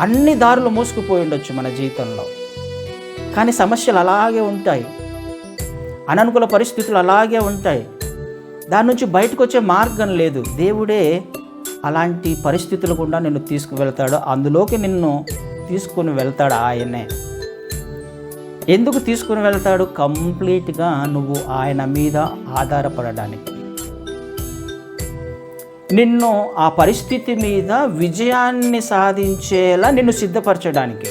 అన్ని దారులు మూసుకుపోయి ఉండొచ్చు మన జీవితంలో. కానీ సమస్యలు అలాగే ఉంటాయి. అననుకూల పరిస్థితులు అలాగే ఉంటాయి. దాని నుంచి బయటకు వచ్చే మార్గం లేదు. దేవుడే అలాంటి పరిస్థితులు కూడా నిన్ను తీసుకువెళ్తాడు. అందులోకి నిన్ను తీసుకుని వెళ్తాడు ఆయనే. ఎందుకు తీసుకుని వెళ్తాడు? కంప్లీట్గా నువ్వు ఆయన మీద ఆధారపడడానికి. నిన్ను ఆ పరిస్థితి మీద విజయాన్ని సాధించేలా నిన్ను సిద్ధపరచడానికి.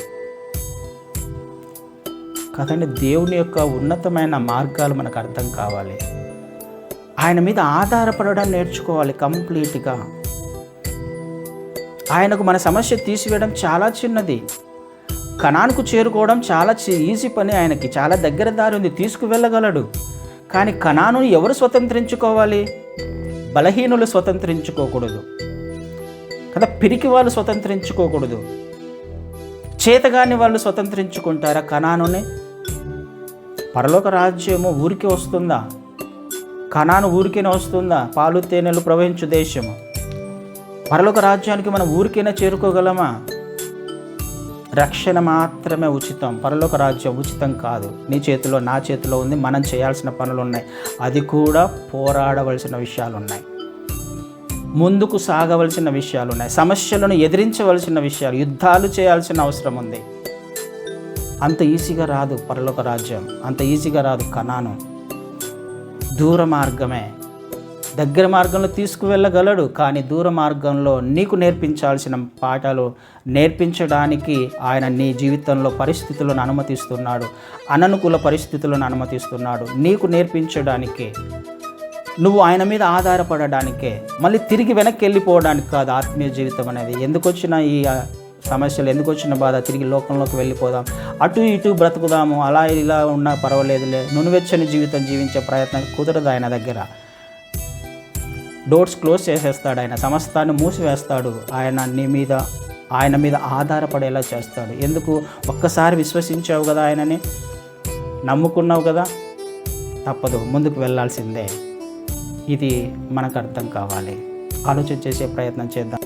కాదండి దేవుని యొక్క ఉన్నతమైన మార్గాలు మనకు అర్థం కావాలి. ఆయన మీద ఆధారపడడం నేర్చుకోవాలి కంప్లీట్గా. ఆయనకు మన సమస్య తీసివేయడం చాలా చిన్నది. కణానికి చేరుకోవడం చాలా ఈజీ పని ఆయనకి. చాలా దగ్గర దారి ఉంది తీసుకువెళ్ళగలడు. కానీ కణాను ఎవరు స్వతంత్రించుకోవాలి? బలహీనులు స్వతంత్రించుకోకూడదు. కదా పిరికి వాళ్ళు స్వతంత్రించుకోకూడదు. చేతగాని వాళ్ళు స్వతంత్రించుకుంటారా కణానుని? పరలోక రాజ్యము ఊరికే వస్తుందా? కణాను ఊరికేనే వస్తుందా? పాలు తేనెలు ప్రవహించు దేశము. పరలోక రాజ్యానికి మనం ఊరికైనా చేరుకోగలమా? రక్షణ మాత్రమే ఉచితం. పరలోక రాజ్యం ఉచితం కాదు. నీ చేతిలో నా చేతిలో ఉంది. మనం చేయాల్సిన పనులు ఉన్నాయి. అది కూడా పోరాడవలసిన విషయాలు ఉన్నాయి. ముందుకు సాగవలసిన విషయాలు ఉన్నాయి సమస్యలను ఎదిరించవలసిన విషయాలు యుద్ధాలు చేయాల్సిన అవసరం ఉంది. అంత ఈజీగా రాదు పరలోక రాజ్యం. అంత ఈజీగా రాదు కణాను దూర మార్గమే. దగ్గర మార్గంలో తీసుకువెళ్ళగలడు కానీ దూర మార్గంలో నీకు నేర్పించాల్సిన పాఠాలు నేర్పించడానికి ఆయన నీ జీవితంలో పరిస్థితులను అనుమతిస్తున్నాడు. అననుకూల పరిస్థితులను అనుమతిస్తున్నాడు. నీకు నేర్పించడానికి. నువ్వు ఆయన మీద ఆధారపడడానికే మళ్ళీ తిరిగి వెనక్కి వెళ్ళిపోవడానికి కాదు ఆత్మీయ జీవితం అనేది. ఎందుకు వచ్చిన ఈ సమస్యలు ఎందుకు వచ్చిన బాధ తిరిగి లోకంలోకి వెళ్ళిపోదాం. అటు ఇటు బ్రతుకుదాము అలా ఇలా ఉన్నా పర్వాలేదులే. నునువెచ్చని జీవితం జీవించే ప్రయత్నం కుదరదు ఆయన దగ్గర. డోర్స్ క్లోజ్ చేసేస్తాడు ఆయన సమస్తాన్ని మూసివేస్తాడు. ఆయన నీ మీద ఆయన మీద ఆధారపడేలా చేస్తాడు. ఎందుకు? ఒక్కసారి విశ్వసించావు కదా ఆయనని? నమ్ముకున్నావు కదా? తప్పదు ముందుకు వెళ్ళాల్సిందే. ఇది మనకు అర్థం కావాలి. ఆలోచన చేసే ప్రయత్నం చేద్దాం.